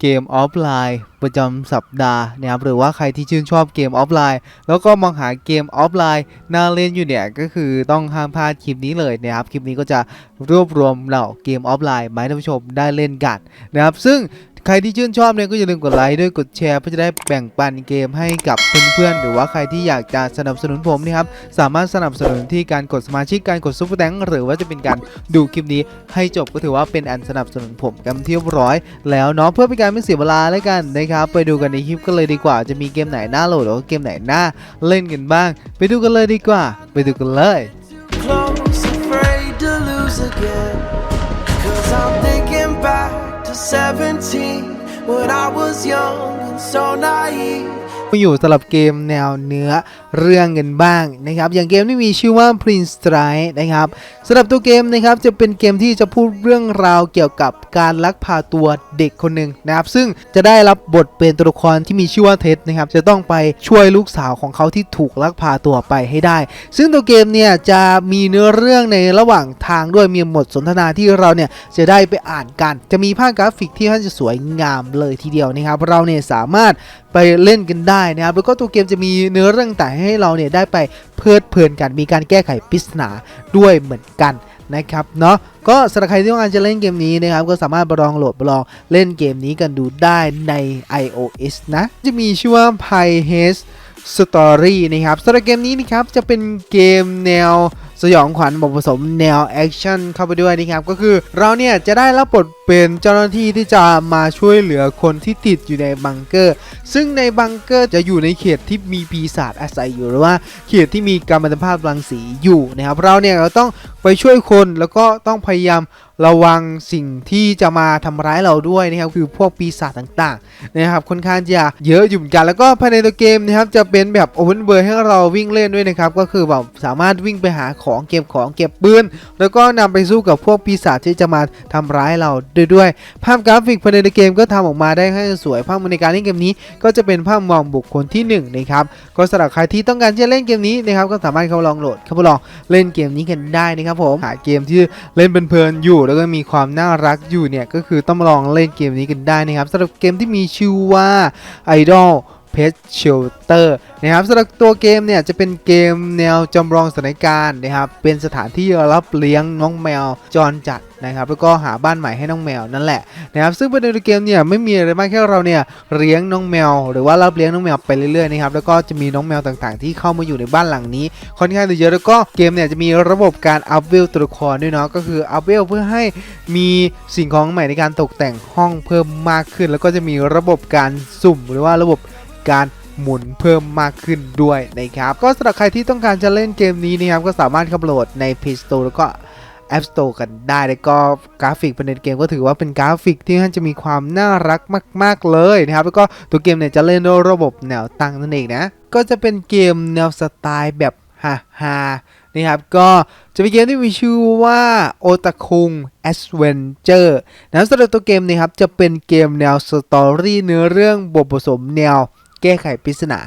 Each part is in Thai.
เกมออฟไลน์ประจำสัปดาห์นะครับหรือว่าใครที่ชื่นชอบเกมออฟไลน์ แล้วก็มองหาเกมออฟไลน์น่าเล่นอยู่เนี่ยก็คือต้องห้ามพลาดคลิปนี้เลยนะครับคลิปนี้ก็จะรวบรวมเหล่าเกมออฟไลน์มาให้ท่านผู้ชมได้เล่นกันนะครับซึ่ง ใครที่ชื่นชอบเนี่ยก็อย่าลืมกดไลค์ด้วยกดแชร์เพื่อจะได้แบ่งปันเกมให้กับเพื่อนๆหรือว่าใครที่อยากจะสนับสนุนผมนะครับสามารถสนับสนุนที่การกดสมาชิกการกดซุปเปอร์แตงหรือว่าจะเป็นการดูคลิปนี้ให้จบก็ถือว่าเป็นอันสนับสนุนผมกันที่เรียบร้อย แล้วเนาะเพื่อเป็นการไม่เสียเวลาแล้วกันนะครับไปดูกันในคลิปกันเลยดีกว่า จะมีเกมไหนน่าโหลดหรือว่าเกมไหนน่าเล่นกันบ้าง ไปดูกันเลยดีกว่า ไปดูกันเลย close, afraid to lose again. 17 when I was young and so naive. มาอยู่สำหรับเกมแนวเนื้อเรื่องกันบ้างนะครับอย่างเกมที่มีชื่อว่า Prince Strike นะครับสำหรับตัวเกมนะครับจะเป็นเกมที่จะพูดเรื่องราวเกี่ยวกับการลักพาตัวเด็กคนหนึ่งนะครับซึ่งจะได้รับบทเป็นตัวละครที่มีชื่อว่าเท็ดนะครับจะต้องไปช่วยลูกสาวของเขาที่ถูกลักพาตัวไปให้ได้ ซึ่งตัวเกมเนี่ยจะมีเนื้อเรื่องในระหว่างทางด้วยมีบทสนทนาที่เราเนี่ยจะได้ไปอ่านกัน จะมีภาพกราฟิกที่ท่านจะสวยงามเลยทีเดียวนะครับเราเนี่ยสามารถไปเล่นกันได้นะครับแล้วก็ตัวเกมจะมีเนื้อเรื่องแต่ให้เราเนี่ยได้ไปเพลิดเพลินกันมีการแก้ไขปริศนาด้วยเหมือนกันนะครับเนาะก็สำหรับใครที่ต้องการจะเล่นเกมนี้นะครับก็สามารถไปลองโหลดไปลองเล่นเกมนี้กันดูได้ใน iOS นะ จะมีชื่อว่า p i h a s Story นะครับสำหรับเกมนี้นะครับจะเป็นเกมแนวสยองขวัญผสมแนวแอคชั่นเข้าไปด้วยนะครับก็คือเราเนี่ยจะได้รับบท เป็นเจ้าหน้าที่ที่จะมาช่วยเหลือคนที่ติดอยู่ในบังเกอร์ ซึ่งในบังเกอร์จะอยู่ในเขตที่มีปีศาจอาศัยอยู่หรือว่าเขตที่มีกัมมันตภาพรังสีอยู่นะครับ เราเนี่ยเราต้องไปช่วยคนแล้วก็ต้องพยายามระวังสิ่งที่จะมาทำร้ายเราด้วยนะครับคือพวกปีศาจต่างๆนะครับค่อนข้างจะเยอะอยู่เหมือนกัน แล้วก็ภายในตัวเกมนะครับจะเป็นแบบโอเ n นเบอร์ให้เราวิ่งเล่นด้วยนะครับก็คือแบบสามารถวิ่งไปหาของเก็บของเก็บปืนแล้วก็นำไปสู้กับพวกปีศาจที่จะมาทำร้ายเราด้วยด้วย ภาพกราฟิกภายในเกมก็ทำออกมาได้ค่อนข้างสวย ภาพในการเล่นเกมนี้ ก็จะเป็นภาพมองบุคคลที่1นะครับ ก็สำหรับใครที่ต้องการจะเล่นเกมนี้นะครับ ก็สามารถเข้าลองโหลด เข้าไปลองเล่นเกมนี้กันได้นะครับผม หาเกมที่เล่นเพลินๆอยู่ แล้วก็มีความน่ารักอยู่เนี่ย ก็คือต้องมาลองเล่นเกมนี้กันได้นะครับสำหรับเกมที่มีชื่อว่า Idol Pet Shelter นะครับสำหรับตัวเกมเนี่ยจะเป็นเกมแนวจำลองสถานการณ์นะครับเป็นสถานที่รับเลี้ยงน้องแมวจรจัดนะครับแล้วก็หาบ้านใหม่ให้น้องแมวนั่นแหละนะครับซึ่งประเด็นในเกมเนี่ยไม่มีอะไรมากแค่เราเนี่ยเลี้ยงน้องแมว หรือว่ารับเลี้ยงน้องแมวไปเรื่อยๆนะครับแล้วก็จะมีน้องแมวต่างๆ ที่เข้ามาอยู่ในบ้านหลังนี้ค่อนข้างเยอะแล้วก็เกมเนี่ยจะมีระบบการอัพเวลตัวละครด้วยเนาะก็คืออัพเวลเพื่อให้มีสิ่งของใหม่ในการตกแต่งห้องเพิ่มมากขึ้น แล้วก็จะมีระบบการสุ่มหรือว่าระบบ การหมุนเพิ่มมากขึ้นด้วยนะครับ ก็สำหรับใครที่ต้องการจะเล่นเกมนี้นะครับ ก็สามารถเข้าโหลดใน Play Store แล้วก็ App Store กันได้ แล้วก็กราฟิกภายในเกมก็ถือว่าเป็นกราฟิกที่ท่านจะมีความน่ารักมาก ๆ เลยนะครับ แล้วก็ตัวเกมเนี่ยจะเล่นด้วยระบบแนวตั้งนั่นเองนะ ก็จะเป็นเกมแนวสไตล์แบบฮาฮานะครับก็จะเป็นเกมที่มีชื่อว่าโอตาคุง Adventure นะสำหรับตัวเกมนะครับจะเป็นเกมแนวสตอรี่เนื้อเรื่องบทผสมแนว แก้ไขปริศนา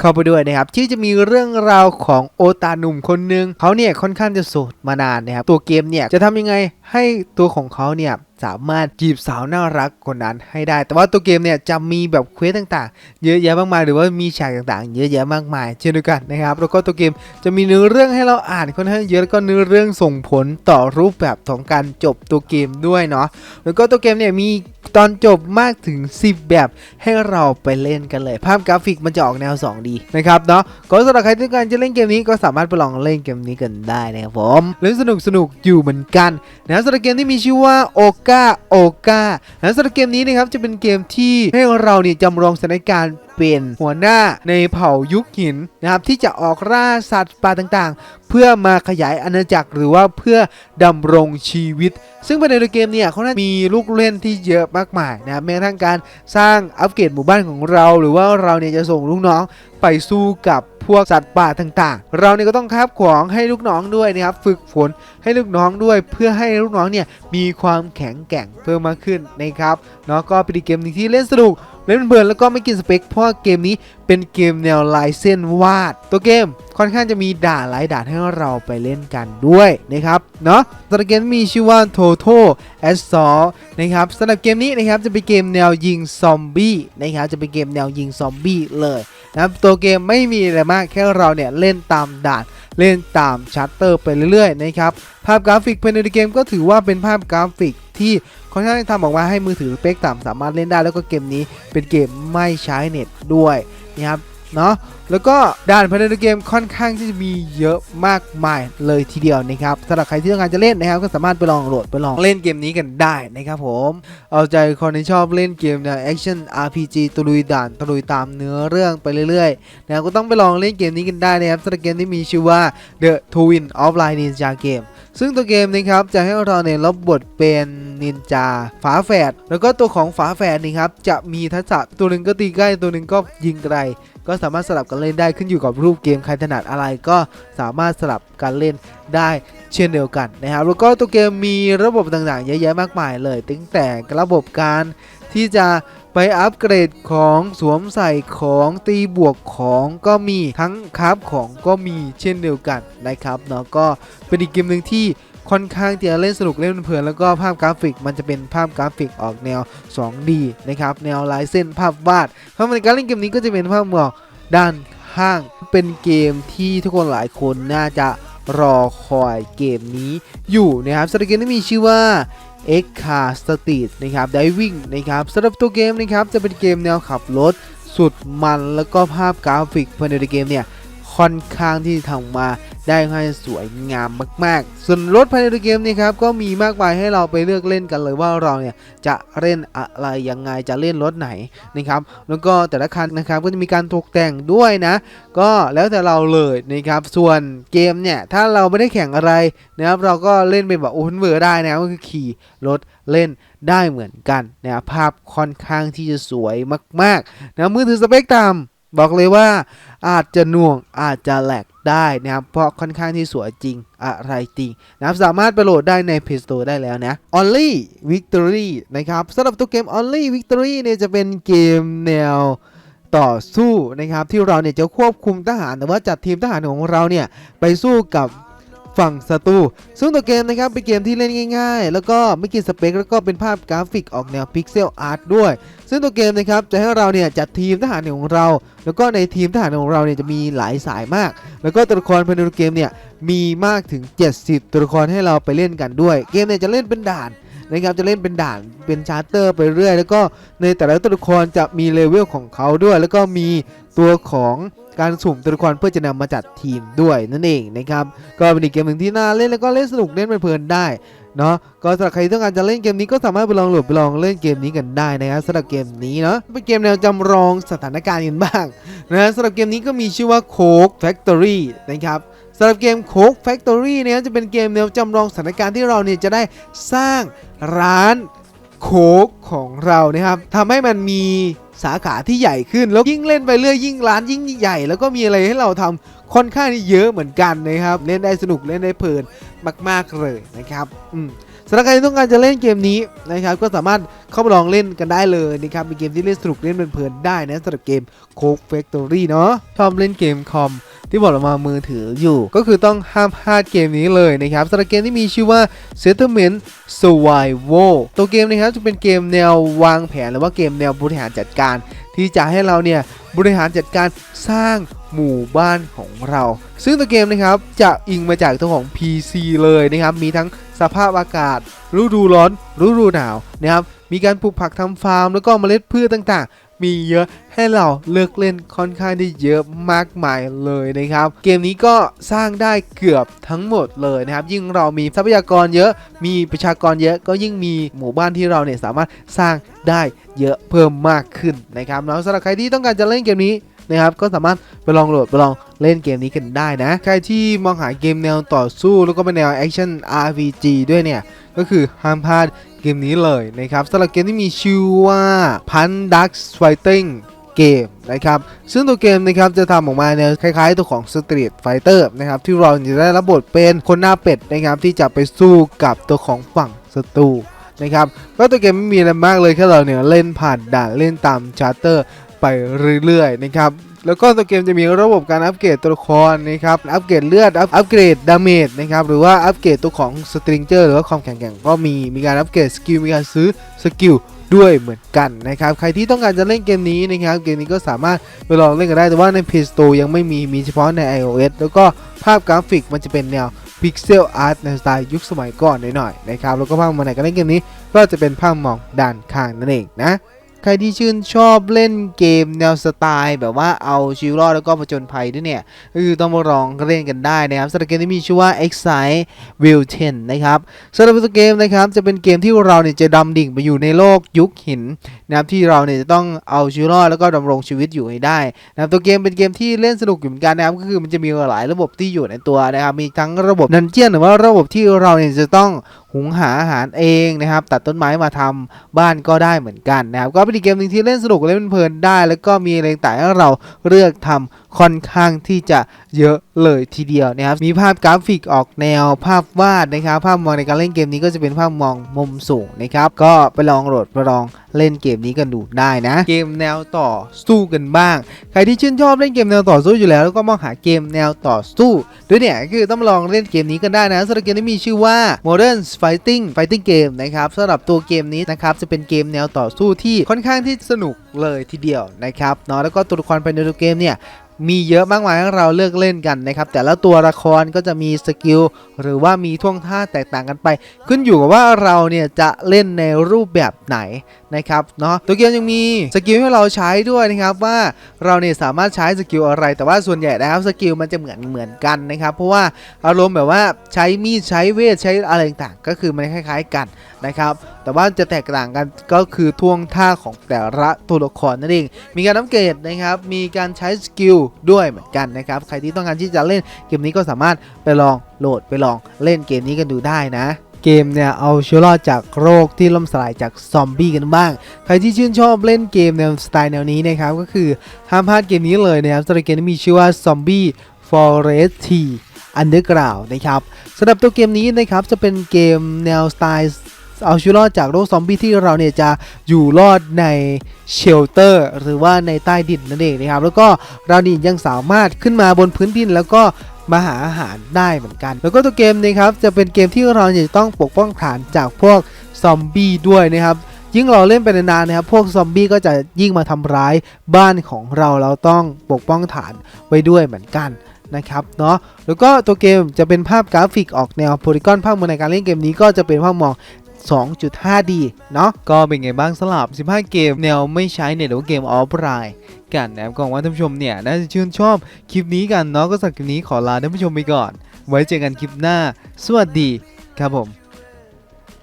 เข้าไปด้วยนะครับที่จะมีเรื่องราวของโอตาหนุ่มคนหนึ่งเขาเนี่ยค่อนข้างจะโสดมานานนะครับตัวเกมเนี่ยจะทำยังไงให้ตัวของเขาเนี่ยสามารถจีบสาวน่ารักคนนั้นให้ได้ แต่ว่าตัวเกมเนี่ยจะมีแบบเควสต่างๆ เยอะแยะมากมาย หรือว่ามีฉากต่างๆ เยอะแยะมากมาย เช่นเดียวกันนะครับ แล้วก็ตัวเกมจะมีเนื้อเรื่องให้เราอ่านค่อนข้างเยอะ แล้วก็เนื้อเรื่องส่งผลต่อรูปแบบของการจบตัวเกมด้วยเนาะ แล้วก็ตัวเกมเนี่ยมีตอนจบมากถึง 10 แบบให้เราไปเล่นกันเลย ภาพกราฟิกมันจะออกแนว 2D นะครับเนาะก็สำหรับใครที่ต้องการจะเล่นเกมนี้ก็สามารถไปลองเล่นเกมนี้กันได้นะครับผมเล่นสนุกสนุกอยู่เหมือนกันนะสำหรับเกมที่มีชื่อว่าโอกาโอกานะสำหรับเกมนี้นะครับจะเป็นเกมที่ให้เราเนี่ยจำลองสถานการณ์ เป็นหัวหน้าในเผ่ายุคหินนะครับที่จะออกล่าสัตว์ป่าต่างๆ เพื่อมาขยายอาณาจักรหรือว่าเพื่อดำรงชีวิต ซึ่งภายในเกมเนี่ยเขาน่ามีลูกเล่นที่เยอะมากมายนะครับแม้กระทั่งการสร้างอัปเกรดหมู่บ้านของเรา หรือว่าเราเนี่ยจะส่งลูกน้องไปสู้กับพวกสัตว์ป่าต่างๆ เราเนี่ยก็ต้องคาบของให้ลูกน้องด้วยนะครับฝึกฝนให้ลูกน้องด้วยเพื่อให้ลูกน้องเนี่ยมีความแข็งแกร่งเพิ่มมากขึ้นนะครับเนาะก็เป็นเกมหนึงที่เล่นสนุก เล่นเพลินแล้วก็ไม่กินสเปคเพราะเกมนี้เป็นเกมแนวลายเส้นวาด ตัวเกมค่อนข้างจะมีด่านหลายด่านให้เราไปเล่นกันด้วยนะครับเนาะตัวเกมมีชื่อว่า Total Assault นะครับสำหรับเกมนี้นะครับจะเป็นเกมแนวยิงซอมบี้นะครับจะเป็นเกมแนวยิงซอมบี้เลยนะครับตัวเกมไม่มีอะไรมากแค่เราเนี่ยเล่นตามด่านเล่นตามชัตเตอร์ไปเรื่อยๆนะครับภาพกราฟิกภายในเกมก็ถือว่าเป็นภาพกราฟิกที่ ค่อนข้างทำออกมาให้มือถือสเปคต่ำสามารถเล่นได้แล้วก็เกมนี้เป็นเกมไม่ใช้เน็ตด้วยนะครับเนาะแล้วก็ด่านภายในเกมค่อนข้างที่จะมีเยอะมากมายเลยทีเดียวนะครับสำหรับใครที่ต้องการจะเล่นนะครับ ก็สามารถไปลองโหลดไปลองเล่นเกมนี้กันได้นะครับผม เอาใจคนที่ชอบเล่นเกมแนวแอคชั่น RPG ตะลุยด่านตะลุยตามเนื้อเรื่องไปเรื่อยๆนะครับก็ต้องไปลองเล่นเกมนี้กันได้นะครับสำหรับเกมที่มีชื่อว่า The Twin of Line Ninja Game ซึ่งตัวเกมนะครับจะให้เราเนี่ยรับบทเป็น นินจาฝาแฝดแล้วก็ตัวของฝาแฝดนี่ครับจะมีทักษะตัวหนึ่งก็ตีใกล้ตัวหนึ่งก็ยิงไกลก็สามารถสลับกันเล่นได้ขึ้นอยู่กับรูปเกมใครถนัดอะไรก็สามารถสลับกันเล่นได้เช่นเดียวกันนะครับแล้วก็ตัวเกมมีระบบต่างๆเยอะแยะมากมายเลยตั้งแต่ระบบการที่จะไปอัปเกรดของสวมใส่ของตีบวกของก็มีทั้งคราฟของก็มีเช่นเดียวกันนะครับเนาะก็เป็นอีกเกมหนึ่งที่ ค่อนข้างที่จะเล่นสนุกเล่นเพลินแล้วก็ภาพกราฟิก มันจะเป็นภาพกราฟิกออกแนว 2D นะครับแนวลายเส้นภาพวาดเพราะมันการเล่นเกมนี้ก็จะเป็นภาพหมอกด้านข้างเป็นเกมที่ทุกคนหลายคนน่าจะรอคอยเกมนี้อยู่นะครับสำหรับเกมที่มีชื่อว่า X Car Street นะครับ Diving นะครับสำหรับตัวเกมนะครับจะเป็นเกมแนวขับรถ สุดมันแล้วก็ภาพกราฟิกภายในเกมเนี่ยค่อนข้างที่ทำมา ได้ค่อนข้างสวยงามมาก ๆ ส่วนรถภายในเกมนี่ครับก็มีมากมายให้เราไปเลือกเล่นกันเลยว่าเราเนี่ยจะเล่นอะไรยังไงจะเล่นรถไหนนะครับแล้วก็แต่ละคันนะครับก็จะมีการตกแต่งด้วยนะ ก็แล้วแต่เราเลยนะครับส่วนเกมเนี่ยถ้าเราไม่ได้แข่งอะไรนะครับเราก็เล่นเป็นแบบโอเพนเวอร์ได้นะก็คือขี่รถเล่นได้เหมือนกันนะภาพค่อนข้างที่จะสวยมากๆนะมือถือสเปคต่ำบอกเลยว่าอาจจะน่วงอาจจะแหลก ได้นะครับเพราะค่อนข้างที่สวยจริงอะไรจริงนะครับสามารถไปโหลดได้ใน Play Store ได้แล้วนะ Only Victory นะครับสำหรับตัวเกม Only Victory เนี่ยจะเป็นเกมแนวต่อสู้นะครับที่เราเนี่ยจะควบคุมทหารแต่ว่าจัดทีมทหารของเราเนี่ยไปสู้กับ ฝั่งศัตรูซึ่งตัวเกมนะครับเป็นเกมที่เล่นง่ายๆ แล้วก็ไม่กินสเปคแล้วก็เป็นภาพกราฟิกออกแนวพิกเซลอาร์ตด้วย ซึ่งตัวเกมนะครับจะให้เราเนี่ยจัดทีมทหารของเรา แล้วก็ในทีมทหารของเราเนี่ยจะมีหลายสายมาก แล้วก็ตัวละครภายในเกมเนี่ยมีมากถึง 70 ตัวละครให้เราไปเล่นกันด้วย เกมเนี่ยจะเล่นเป็นด่าน นะครับจะเล่นเป็นด่านเป็นชาร์เตอร์ไปเรื่อย แล้วก็ในแต่ละตัวละครจะมีเลเวลของเขาด้วย แล้วก็มีตัวของการสุ่มตัวละครเพื่อจะนำมาจัดทีมด้วยนั่นเองนะครับก็เป็นอีกเกมหนึ่งที่น่าเล่นแล้วก็เล่นสนุกเล่นเพลินได้เนาะก็สำหรับใครที่ต้องการจะเล่นเกมนี้ก็สามารถไปลองโหลดไปลองเล่นเกมนี้กันได้นะครับสำหรับเกมนี้เนาะเป็นเกมแนวจำลองสถานการณ์กันบ้างนะสำหรับเกมนี้ก็มีชื่อว่า Coke Factory นะครับ สำหรับเกม Coke Factory เนี่ยจะเป็นเกมแนวจำลองสถานการณ์ที่เราเนี่ยจะได้สร้างร้านโค้กของเรานะครับทำให้มันมีสาขาที่ใหญ่ขึ้น แล้วยิ่งเล่นไปเรื่อยยิ่งร้านยิ่งใหญ่ แล้วก็มีอะไรให้เราทำค่อนข้างที่เยอะเหมือนกันนะครับ เล่นได้สนุกเล่นได้เพลินมาก ๆเลยนะครับอืมสำหรับใครที่ต้องการจะเล่นเกมนี้นะครับ ก็สามารถเข้ามาลองเล่นกันได้เลยนะครับเป็นเกมที่เล่นสนุกเล่นเพลินๆได้นะสำหรับเกม Coke Factory เนาะชอบเล่นเกมคอม ที่บอกเรามามือถืออยู่ ก็คือต้องห้ามพลาดเกมนี้เลยนะครับสำหรับเกมที่มีชื่อว่า Settlement Survival ตัวเกมนะครับจะเป็นเกมแนววางแผนหรือว่าเกมแนวบริหารจัดการ ที่จะให้เราเนี่ยบริหารจัดการสร้างหมู่บ้านของเรา ซึ่งตัวเกมนะครับจะอิงมาจากตัวของ PC เลยนะครับ มีทั้งสภาพอากาศ ฤดูร้อน ฤดูหนาวนะครับ มีการปลูกผักทำฟาร์ม แล้วก็เมล็ดพืชต่างๆ มีเยอะให้เราเลือกเล่นค่อนข้างที่เยอะมากมายเลยนะครับ เกมนี้ก็สร้างได้เกือบทั้งหมดเลยนะครับ ยิ่งเรามีทรัพยากรเยอะมีประชากรเยอะก็ยิ่งมีหมู่บ้านที่เราเนี่ยสามารถสร้างได้เยอะเพิ่มมากขึ้นนะครับแล้วสำหรับใครที่ต้องการจะเล่นเกมนี้ นะครับก็สามารถไปลองโหลดไปลองเล่นเกมนี้กันได้นะ ใครที่มองหาเกมแนวต่อสู้แล้วก็เป็นแนวแอคชั่น RPG ด้วยเนี่ย ก็คือห้ามพลาดเกมนี้เลยนะครับสำหรับเกมที่มีชื่อว่า Pan Ducks Fighting เกมนะครับซึ่งตัวเกมนะครับจะทำออกมาเนี่ยคล้ายๆตัวของ Street Fighter นะครับที่เราจะได้รับบทเป็นคนหน้าเป็ดนะครับที่จะไปสู้กับตัวของฝั่งศัตรูนะครับก็ตัวเกมไม่มีอะไรมากเลยแค่เราเนี่ยเล่นผ่านด่านเล่นตามชาร์เตอร์ ไปเรื่อยๆนะครับแล้วก็ตัวเกมจะมีระบบการอัปเกรดตัวละครนะครับ อัปเกรดเลือด อัปเกรดดาเมจนะครับ หรือว่าอัปเกรดตัวของสตริงเจอร์หรือว่าความแข็งแกร่งก็มี มีการอัปเกรดสกิล มีการซื้อสกิลด้วยเหมือนกันนะครับ ใครที่ต้องการจะเล่นเกมนี้นะครับ เกมนี้ก็สามารถไปลองเล่นกันได้ แต่ว่าใน Play Store ยังไม่มี มีเฉพาะใน iOS แล้วก็ภาพกราฟิกมันจะเป็นแนว Pixel Art ในสไตล์ยุคสมัยก่อนหน่อยๆนะครับ แล้วก็ภาพมาไหนการเล่นเกมนี้ ก็จะเป็นภาพมองด้านข้างนั่นเองนะ ใครที่ชื่นชอบเล่นเกมแนวสไตล์ แบบว่าเอาชีวิตรอดแล้วก็ผจญภัยด้วยเนี่ยคือต้องมาลองเล่นกันได้นะครับสำหรับเกมที่มีชื่อว่า Excite Will 10นะครับสำหรับตัวเกมนะครับจะเป็นเกมที่เราเนี่ยจะดำดิ่งไปอยู่ในโลกยุคหินนะครับที่เราเนี่ยจะต้องเอาชีวิตรอดแล้วก็ดำรงชีวิตอยู่ให้ได้นะครับตัวเกมเป็นเกมที่เล่นสนุกอยู่เหมือนกันนะครับก็คือมันจะมีหลายระบบที่อยู่ในตัวนะครับมีทั้งระบบดันเจียนหรือว่าระบบที่เราเนี่ยจะต้องหุงหาอาหารเองนะครับ ตัดต้นไม้มาทำบ้านก็ได้เหมือนกันนะครับ ก็เป็นอีกเกมหนึ่งที่เล่นสนุกเล่นเพลินได้ แล้วก็มีอะไรต่างให้เราเลือกทำค่อนข้างที่จะเยอะเลยทีเดียวนะครับ มีภาพกราฟิกออกแนวภาพวาดนะครับ ภาพมองในการเล่นเกมนี้ก็จะเป็นภาพมองมุมสูงนะครับ ก็ไปลองโหลดไปลองเล่นเกมนี้กันดูได้นะ เกมแนวต่อสู้กันบ้าง ใครที่ชื่นชอบเล่นเกมแนวต่อสู้อยู่แล้ว แล้วก็มองหาเกมแนวต่อสู้ด้วยเนี่ยคือต้องลองเล่นเกมนี้กันได้นะสำหรับเกมนี้มีชื่อว่า Modern Fighting Fighting Game นะครับสำหรับตัวเกมนี้นะครับจะเป็นเกมแนวต่อสู้ที่ค่อนข้างที่สนุกเลยทีเดียวนะครับเนาะแล้วก็ตัวละครภายในตัวเกมเนี่ย มีเยอะมากมายให้เราเลือกเล่นกันนะครับ แต่ละตัวละครก็จะมีสกิลหรือว่ามีท่วงท่าแตกต่างกันไป ขึ้นอยู่กับว่าเราเนี่ยจะเล่นในรูปแบบไหนนะครับเนาะตัวเกมยังมีสกิลให้เราใช้ด้วยนะครับว่าเราเนี่ยสามารถใช้สกิลอะไร แต่ว่าส่วนใหญ่นะครับสกิลมันจะเหมือนเหมือนกันนะครับ เพราะว่าอารมณ์แบบว่าใช้มีดใช้เวทใช้อะไรต่างก็คือมันคล้าย ๆกันนะครับแต่ว่าจะแตกต่างกันก็คือท่วงท่าของแต่ละตัวละครนั่นเอง มีการอัปเกรดนะครับ มีการใช้สกิลด้วยเหมือนกันนะครับ ใครที่ต้องการที่จะเล่นเกมนี้ก็สามารถไปลองโหลดไปลองเล่นเกมนี้กันดูได้นะ เกมเนี่ยเอาเชื้อรอดจากโรคที่ล่มสลายจากซอมบี้กันบ้าง ใครที่ชื่นชอบเล่นเกมแนวสไตล์แนวนี้นะครับ ก็คือห้ามพลาดเกมนี้เลยนะครับสำหรับเกมที่มีชื่อว่า Zombie Forest T Underground นะครับสำหรับตัวเกมนี้นะครับจะเป็นเกมแนวสไตล์เอาชีวิตรอดจากโรคซอมบี้ที่เราเนี่ยจะอยู่รอดในเชลเตอร์หรือว่าในใต้ดินนั่นเองนะครับ แล้วก็เรานี่ยังสามารถขึ้นมาบนพื้นดินแล้วก็ มาหาอาหารได้เหมือนกัน แล้วก็ตัวเกมนะครับจะเป็นเกมที่เราจะต้องปกป้องฐานจากพวกซอมบี้ด้วยนะครับยิ่งเราเล่นไปนานๆนะครับ พวกซอมบี้ก็จะยิ่งมาทำร้ายบ้านของเราเราต้องปกป้องฐานไว้ด้วยเหมือนกันนะครับเนาะแล้วก็ตัวเกมจะเป็นภาพกราฟิกออกแนวโพลีกอนภาพมองในการเล่นเกมนี้ก็จะเป็นภาพมอง 2.5D เนาะก็เป็นไงบ้างสลับ 15 เกมแนวไม่ใช้เน็ตหรือว่าเกมออฟไลน์ กันนะครับก็หวังว่าท่านผู้ชมเนี่ยน่าจะชื่นชอบคลิปนี้กันเนาะก็สำหรับคลิปนี้ขอลาท่านผู้ชมไปก่อน ไว้เจอกันคลิปหน้า สวัสดีครับผม